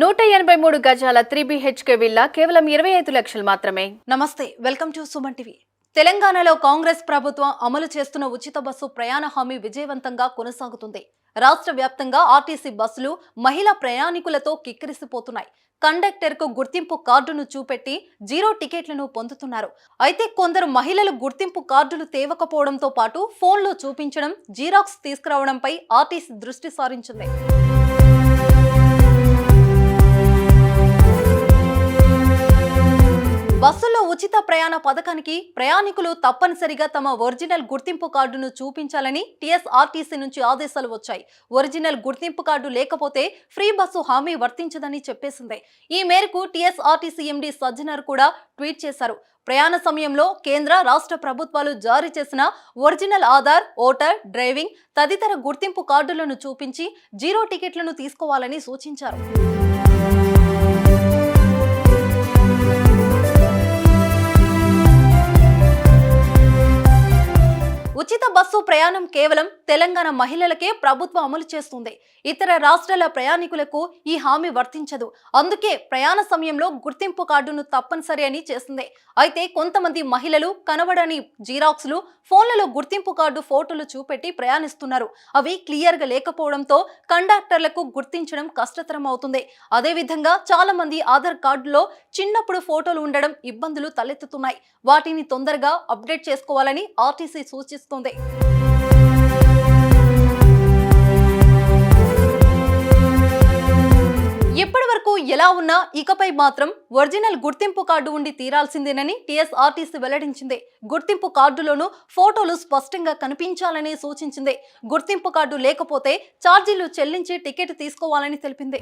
నూట ఎనభై మూడు గజాల త్రీ బిహెచ్కే విల్లా కేవలం ఇరవై ఐదు లక్షలు మాత్రమే. నమస్తే వెల్కమ్ టు సుమన్ టీవీ. తెలంగాణలో కాంగ్రెస్ ప్రభుత్వం అమలు చేస్తున్న ఉచిత బస్సు ప్రయాణ హామీ విజయవంతంగా కొనసాగుతుంది. రాష్ట్ర వ్యాప్తంగా ఆర్టీసీ బస్సులు మహిళా ప్రయాణికులతో కిక్కిరిసిపోతున్నాయి. కండక్టర్కు గుర్తింపు కార్డును చూపెట్టి జీరో టికెట్లను పొందుతున్నారు. అయితే కొందరు మహిళలు గుర్తింపు కార్డులు తేవకపోవడంతో పాటు ఫోన్లో చూపించడం జీరాక్స్ తీసుకురావడంపై ఆర్టీసీ దృష్టి సారించింది. ఉచిత ప్రయాణ పథకానికి ప్రయాణికులు తప్పనిసరిగా తమ ఒరిజినల్ గుర్తింపు కార్డును చూపించాలని టీఎస్ఆర్టీసీ నుంచి ఆదేశాలు వచ్చాయి. ఒరిజినల్ గుర్తింపు కార్డు లేకపోతే ఫ్రీ బస్సు హామీ వర్తించదని చెప్పేసింది. ఈ మేరకు టీఎస్ఆర్టీసీ ఎండీ సజ్జనర్ కూడా ట్వీట్ చేశారు. ప్రయాణ సమయంలో కేంద్ర రాష్ట్ర ప్రభుత్వాలు జారీ చేసిన ఒరిజినల్ ఆధార్ ఓటర్ డ్రైవింగ్ తదితర గుర్తింపు కార్డులను చూపించి జీరో టికెట్లను తీసుకోవాలని సూచించారు. ఉచిత బస్సు ప్రయాణం కేవలం తెలంగాణ మహిళలకే ప్రభుత్వం అమలు చేస్తుంది. ఇతర రాష్ట్రాల ప్రయాణికులకు ఈ హామీ వర్తించదు. అందుకే ప్రయాణ సమయంలో గుర్తింపు కార్డును తప్పనిసరి అని చేసింది. అయితే కొంతమంది మహిళలు కనబడని జీరాక్స్లు ఫోన్లలో గుర్తింపు కార్డు ఫోటోలు చూపెట్టి ప్రయాణిస్తున్నారు. అవి క్లియర్గా లేకపోవడంతో కండక్టర్లకు గుర్తించడం కష్టతరం అవుతుంది. అదేవిధంగా చాలా మంది ఆధార్ కార్డులో చిన్నప్పుడు ఫోటోలు ఉండడం ఇబ్బందులు తలెత్తుతున్నాయి. వాటిని తొందరగా అప్డేట్ చేసుకోవాలని ఆర్టీసీ సూచిస్తుంది. ఇప్పటి వరకు ఎలా ఉన్నా ఇకపై మాత్రం ఒరిజినల్ గుర్తింపు కార్డు ఉండి తీరాల్సిందేనని టీఎస్ఆర్టీసీ వెల్లడించింది. గుర్తింపు కార్డులోనూ ఫోటోలు స్పష్టంగా కనిపించాలని సూచించింది. గుర్తింపు కార్డు లేకపోతే ఛార్జీలు చెల్లించి టికెట్ తీసుకోవాలని తెలిపింది.